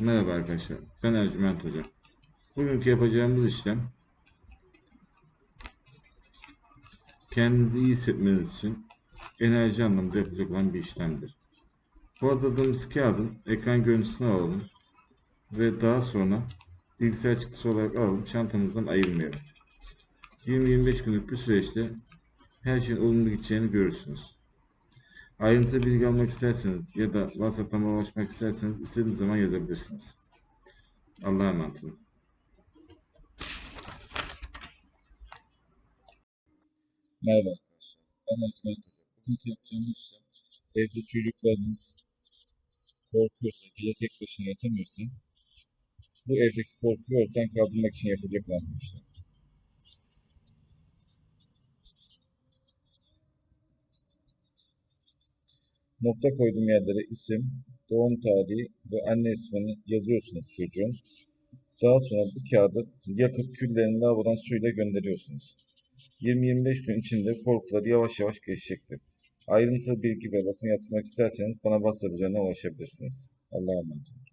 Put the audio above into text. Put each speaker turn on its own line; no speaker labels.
Merhaba arkadaşlar, ben Ercüment Hoca. Bugünkü yapacağımız işlem kendinizi iyi hissetmeniz için enerji anlamında yapacak olan bir işlemdir. Bu adadığımız kağıdın ekran görüntüsünü alalım ve daha sonra bilgisayar çıktısı olarak alalım, çantamızdan ayırmayalım. 20-25 günlük bir süreçte her şeyin olumlu gideceğini görürsünüz. Ayrıntılı bilgi almak isterseniz ya da WhatsApp'tan ulaşmak isterseniz istediğiniz zaman yazabilirsiniz. Allah'a emanet olun. Merhaba arkadaşlar. Ben Ercüment Hoca. Bugünkü yapacağımız işlem evde çocuklarınız korkuyorsa, gece tek başına yatamıyorsa bu evdeki korkuyu ortadan kaldırmak için yapacak olan işlem. Nokta koyduğum yerlere isim, doğum tarihi ve anne ismini yazıyorsunuz çocuğun. Daha sonra bu kağıdı yakıp küllerini lavabodan suyla gönderiyorsunuz. 20-25 gün içinde korkuları yavaş yavaş geçecektir. Ayrıntılı bilgi ve bakım yapmak isterseniz bana WhatsApp ulaşabilirsiniz. Allah'a emanet olun.